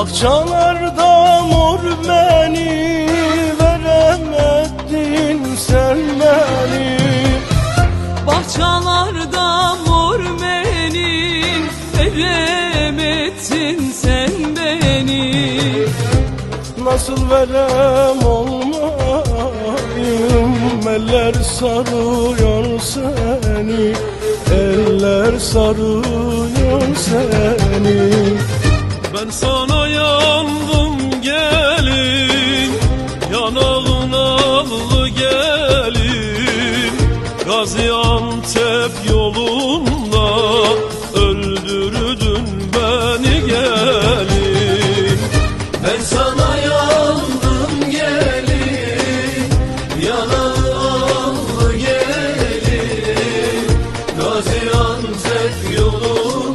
Bahçelerde mor beni veremedin sen beni. Bahçalarda mor menin Veremedin sen beni. Nasıl verem olmayım Eller sarıyor seni Eller sarıyor seni. Ben sana Antep yolunda öldürdün beni gelin. Ben sana yandım gelin yanağımlı gelin. Gaziantep yolunda